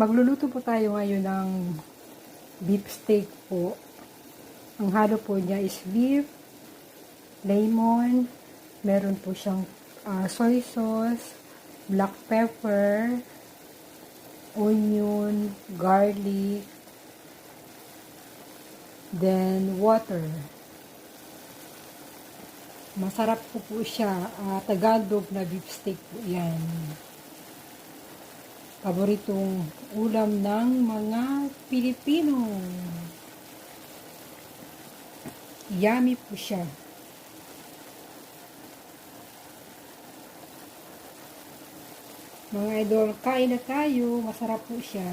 Magluluto po tayo ngayon ng beef steak po. Ang halo po niya is beef, lemon, meron po siyang ah, soy sauce, black pepper, onion, garlic, then water. Masarap po po siya. Ah, Tagalog na beef steak po yan. Paboritong ulam ng mga Pilipino. Yummy po siya. Mga idol, kain na tayo. Masarap po siya.